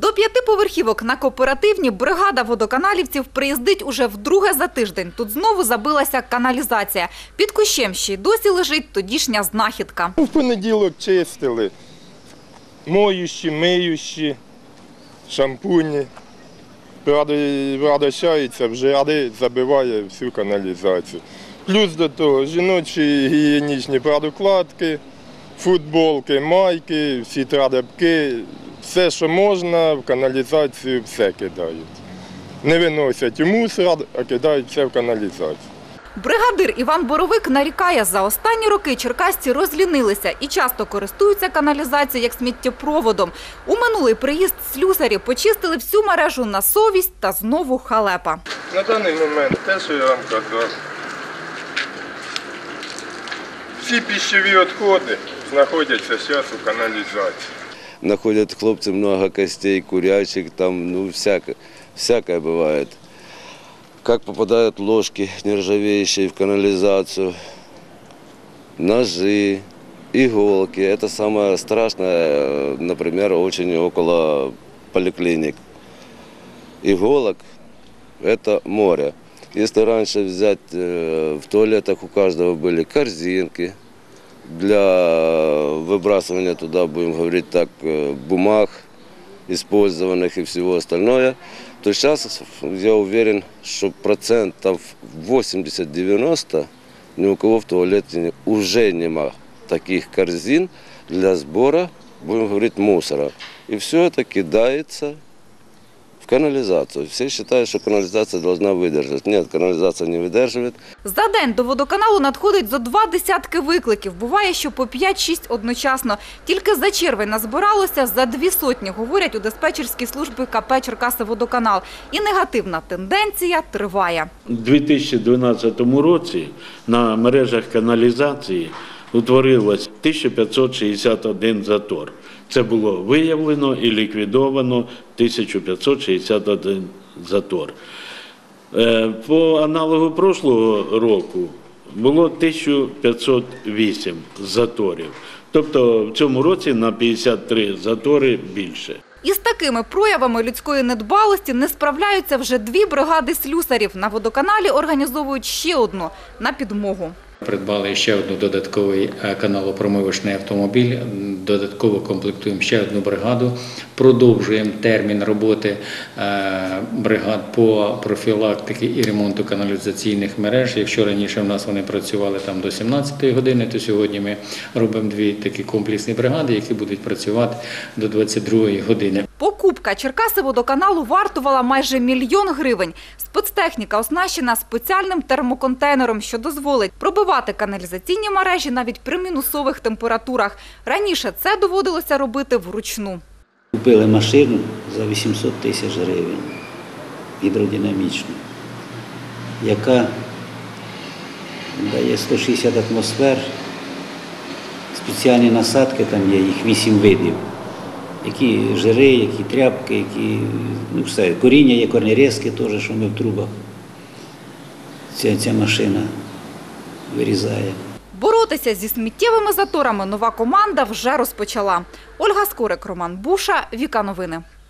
До п'яти поверхівок на кооперативні бригада водоканалівців приїздить уже вдруге за тиждень. Тут знову забилася каналізація. Під кущем ще й досі лежить тодішня знахідка. Ну, В понеділок чистили. Моющі, миющі, шампуні. Врадощається, вже ради забиває всю каналізацію. Плюс до того жіночі гігієнічні продукладки, футболки, майки, всі традебки, все, що можна, в каналізацію все кидають. Не виносять у мусор, а кидають все в каналізацію. Бригадир Іван Боровик нарікає, за останні роки черкасці розлінилися і часто користуються каналізацією як сміттєпроводом. У минулий приїзд слюсарі почистили всю мережу на совість та знову халепа. На даний момент те, що я вам казав. Всі пищові відходи знаходяться зараз у каналізації. Находят хлопцы много костей, курячих, там, ну, всякое, всякое бывает. Как попадают ложки нержавеющие в канализацию, ножи, иголки. Это самое страшное, например, очень около поликлиник. Иголок – это море. Если раньше взять, э, в туалетах у каждого были корзинки, для выбрасывания туда, будем говорить так, э, бумаг, использованных и всего остальное, то сейчас я уверен, что процентов 80-90 ни у кого в туалете уже нема таких корзин для сбора, будем говорить, мусора. И все это кидается в канализацию. Все считают, что канализация должна выдержать. Нет, канализация не выдерживает. За день до водоканалу надходить зо два десятки викликів. Буває, що по 5-6 одночасно. Тільки за червень назбиралося за дві сотні, говорять у диспетчерській службі КП «Черкаси-Водоканал». І негативна тенденція триває. У 2012 році на мережах каналізації утворилось 1561 затор. Це було виявлено і ліквідовано 1561 затор. Е, По аналогу прошлого року було 1508 заторів. Тобто в цьому році на 53 затори більше. Із такими проявами людської недбалості не справляються вже дві бригади слюсарів. На водоканалі організовують ще одну на підмогу. Придбали ще одну додатковий е, каналопромивочний автомобіль. Додатково комплектуємо ще одну бригаду. Продовжуємо термін роботи е, бригад по профілактики і ремонту каналізаційних мереж. Якщо раніше в нас вони працювали там до 17 години, то сьогодні ми робимо дві такі комплексні бригади, які будуть працювати до 22 години. Покупка Черкаси водоканалу вартувала майже мільйон гривень. Спецтехніка оснащена спеціальним термоконтейнером, що дозволить пробивати каналізаційні мережі навіть при мінусових температурах. Раніше це доводилося робити вручну. Купили машину за 800 тисяч гривень гідродинамічну, яка дає 160 атмосфер. Спеціальні насадки там є, їх 8 видів. Які жири, які тряпки, які ну все. Коріння є корнерезки теж, що ми в трубах. Ця, ця машина вирізає. Боротися зі сміттєвими заторами нова команда вже розпочала. Ольга Скорик, Роман Буша, Віка Новини.